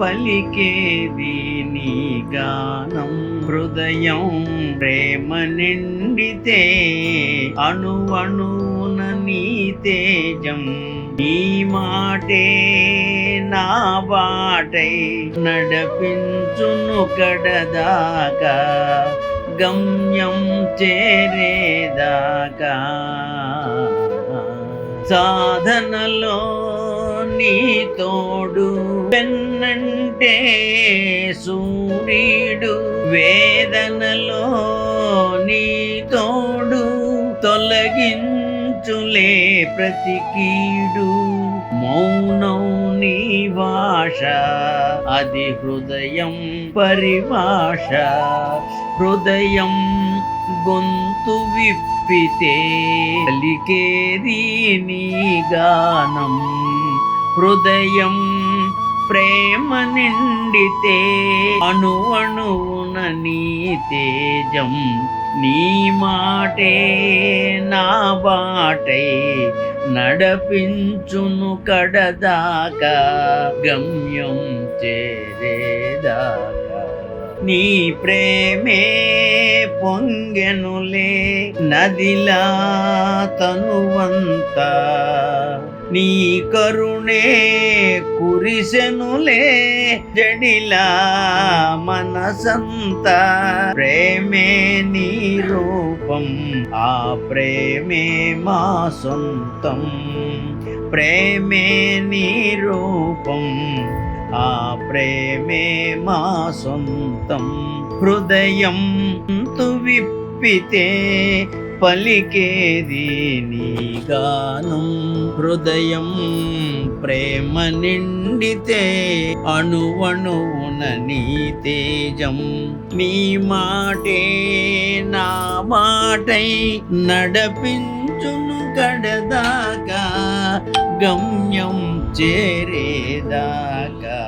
పలికేది నీ గానం హృదయం ప్రేమ నిండితే అణు నీ తేజం నీ మాటే నా బాటై నడపించును కడదాకా గమ్యం చేరేదాకా. సాధనలో నీ తోడు. పెన్నంటే సూర్యుడు వేదనలో నీ తోడు. తొలగించులే ప్రతి కీడు మౌనం నీ భాష అది హృదయం పరిభాష. హృదయం గొంతు విప్పితే పలికేది నీ గానం. హృదయం ప్రేమ నిండితే అణు అణువున నీ తేజం నీ మాటే నా బాటే నడపించును కడదాకా గమ్యం చేరేదాకా. నీ ప్రేమే పొంగెనులే నదిలా తనువంతా నీ కరుణే కురిసెనులే జడిలా మనసంత. ప్రేమే నీ రూపం ఆ ప్రేమే మా సొంతం. ప్రేమే నీ రూపం ఆ ప్రేమే మా సొంతం. హృదయం తువిప్పితే పలికేది నీ గానం హృదయం ప్రేమ నిండితే అణువణువున నీ తేజం నీ మాటే నా మాటై నడపించును గడదాకా గమ్యం చేరేదాకా.